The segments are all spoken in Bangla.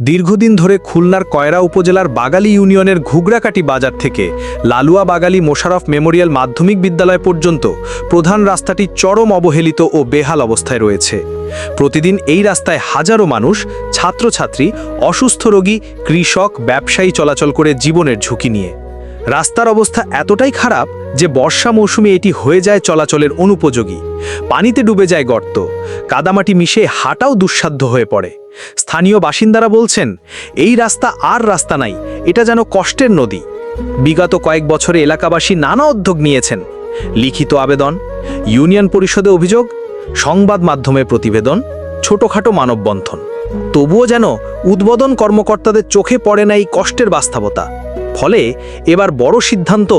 দীর্ঘদিন ধরে খুলনার কয়রা উপজেলার বাগালি ইউনিয়নের ঘুগরাকাটি বাজার থেকে লালুয়া বাগালি মোশারফ মেমোরিয়াল মাধ্যমিক বিদ্যালয় পর্যন্ত প্রধান রাস্তাটি চরম অবহেলিত ও বেহাল অবস্থায় রয়েছে। প্রতিদিন এই রাস্তায় হাজারো মানুষ, ছাত্রছাত্রী, অসুস্থ রোগী, কৃষক, ব্যবসায়ী চলাচল করে জীবনের ঝুঁকি নিয়ে। রাস্তার অবস্থা এতটাই খারাপ যে বর্ষা মৌসুমে এটি হয়ে যায় চলাচলের অনুপযোগী। পানিতে ডুবে যায় গর্ত। কাদামাটি মিশে হাঁটাও দুঃসাধ্য হয়ে পড়ে। স্থানীয় বাসিন্দারা বলছেন, এই রাস্তা আর রাস্তা নাই, এটা যেন কষ্টের নদী। বিগত কয়েক বছরে এলাকাবাসী নানা উদ্যোগ নিয়েছেন। লিখিত আবেদন, ইউনিয়ন পরিষদে অভিযোগ, সংবাদ মাধ্যমে প্রতিবেদন, ছোটখাটো মানববন্ধন। তবুও যেন উদ্বোধন কর্মকর্তাদের চোখে পড়ে না এই কষ্টের বাস্তবতা। ফলে এবার বড় সিদ্ধান্ত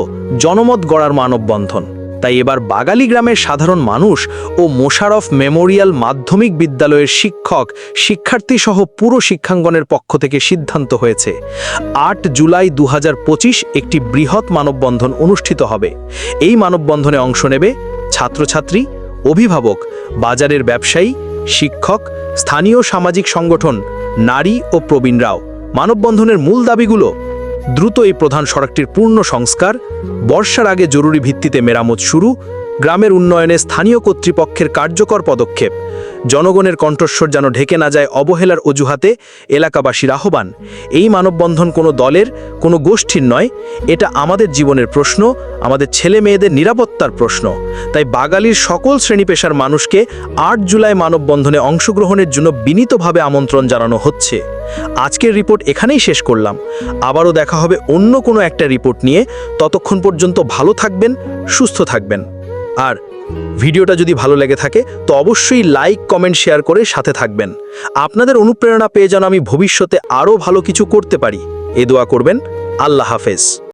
জনমত গড়ার মানববন্ধন। তাই এবার বাগালি গ্রামের সাধারণ মানুষ ও মোশারফ মেমোরিয়াল মাধ্যমিক বিদ্যালয়ের শিক্ষক শিক্ষার্থী সহ পুরো শিক্ষাঙ্গনের পক্ষ থেকে সিদ্ধান্ত হয়েছে, আট জুলাই দু হাজার পঁচিশ একটি বৃহৎ মানববন্ধন অনুষ্ঠিত হবে। এই মানববন্ধনে অংশ নেবে ছাত্রছাত্রী, অভিভাবক, বাজারের ব্যবসায়ী শিক্ষক, স্থানীয় সামাজিক সংগঠন, নারী ও প্রবীণ রাও মানববন্ধনের মূল দাবিগুলো? দ্রুত এই প্রধান সড়কটির পূর্ণ সংস্কার, বর্ষার আগে জরুরি ভিত্তিতে মেরামত শুরু গ্রামের উন্নয়নে স্থানীয় কর্তৃপক্ষের কার্যকর পদক্ষেপ। জনগণের কণ্ঠস্বর যেন ঢেকে না যায় অবহেলার অজুহাতে এলাকাবাসীর আহ্বান। এই মানববন্ধন কোনো দলের, কোনো গোষ্ঠীর নয়, এটা আমাদের জীবনের প্রশ্ন, আমাদের ছেলে মেয়েদের নিরাপত্তার প্রশ্ন। তাই বাগালির সকল শ্রেণি পেশার মানুষকে আট জুলাই মানববন্ধনে অংশগ্রহণের জন্য বিনীতভাবে আমন্ত্রণ জানানো হচ্ছে। আজকের রিপোর্ট এখানেই শেষ করলাম। আবারও দেখা হবে অন্য কোনো একটা রিপোর্ট নিয়ে। ততক্ষণ পর্যন্ত ভালো থাকবেন, সুস্থ থাকবেন। আর ভিডিওটা যদি ভালো লেগে থাকে, তো অবশ্যই লাইক কমেন্ট শেয়ার করে সাথে থাকবেন। আপনাদের অনুপ্রেরণা পেয়ে যেন আমি ভবিষ্যতে আরও ভালো কিছু করতে পারি। এ দোয়া করবেন। আল্লাহ হাফেজ।